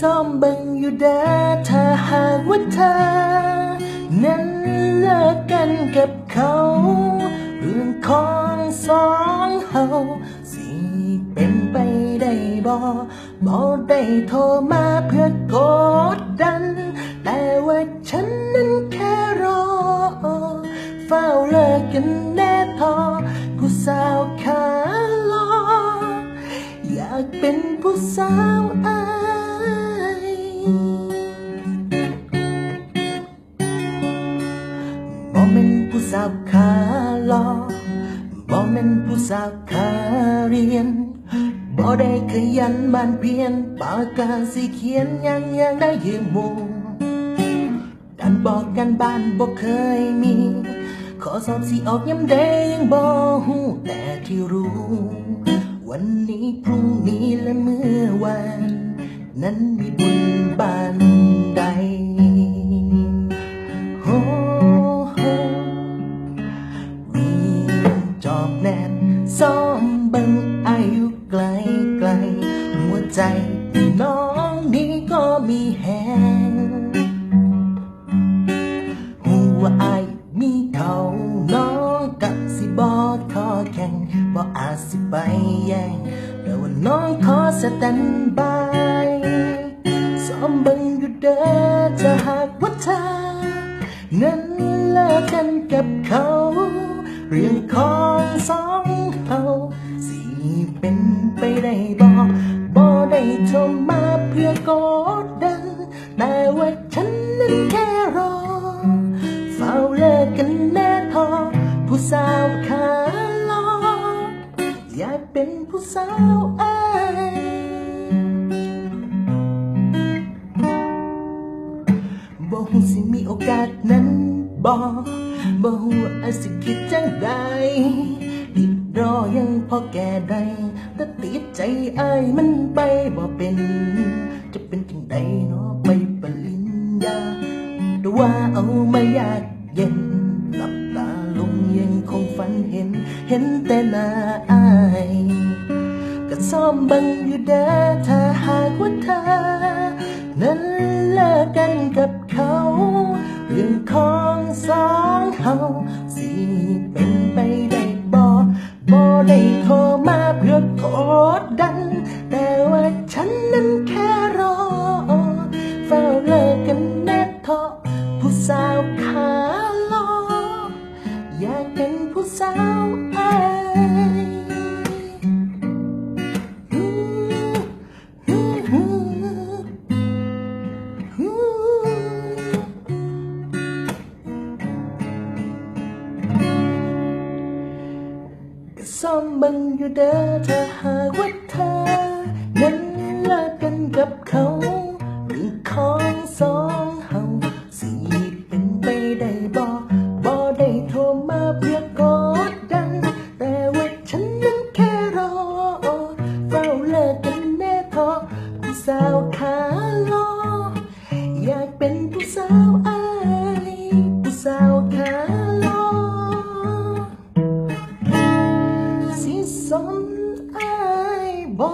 ซ้อมบิ่งอยู่เด้อถ้าหากว่าเธอ นั้นเลิกกันกับเขา เรื่องของสองเฮาสิเป็นไปได้บ่บ่ได้โทรมาเพื่อกดดัน แต่ว่าฉันนั้นแค่รอ เฝ้าเลิกกันแน่พอผู้สาวขาลอ อยากเป็นผู้สาวอาาวขาลอบ่แม่นผู้สาวขาเรียนบ่ได้ขยันหมันเพียนปากกาสิเขียนยังยังได้ยืมมู่การบอกกันบ้านบ่เคยมี ขอสอบสิออกยำใดยังบ่ฮู้แต่ที่รู้ วันนี้พรุ่งนี้และเมื่อวาน นั้นมีบุญบานใด บิ่งอายุไกลไกล หัวใจน้องนี้ก็มีแหงหูว่าอมีเขาน้องกับสิบอขอแข่งบ่อาจสิไปแย่งแต่ว่าน้องขอสแตนบายซ้อมบิ่งอยู่เด้อจะหากว่าเธอนั้นเลิกกันกับเขา เรื่องของสอง นั้นแค่รอ เฝ้าเลิกกันแน่พอ ผู้สาวขาลออยากเป็นผู้สาวอายบ่ฮู้สิมีโอกาสนั้นบ่บ่ฮู้ว่าอาสิคิดจังใดติดรอยังพอแก่ได้แต่ติดใจอายมันไปบ่เป็น จะเป็นจังใดเนาะ ว่าเอาไม่ยากเย็น หลับตาลงยังคงฝันเห็น เห็นแต่หน้าอายก็ซ้อมบังอยู่เด้อถ้าหากว่าเธอ นั้นเลิกกันกับเขาเรื่องของสองเฮาสิเป็นไปได้บ่บ่ได้โทรมาเพื่อกด สาวขาลออยากเป็นผู้สาวอายฮู้ฮู้ฮู้ฮู้ก็ซ้อมบังอยู่เด้อถ้าหากว่าเธอนั้นเลิกกันกับเขา อยากเป็นผู้สาวอายผู้สาวขาลอสิสนอายบ่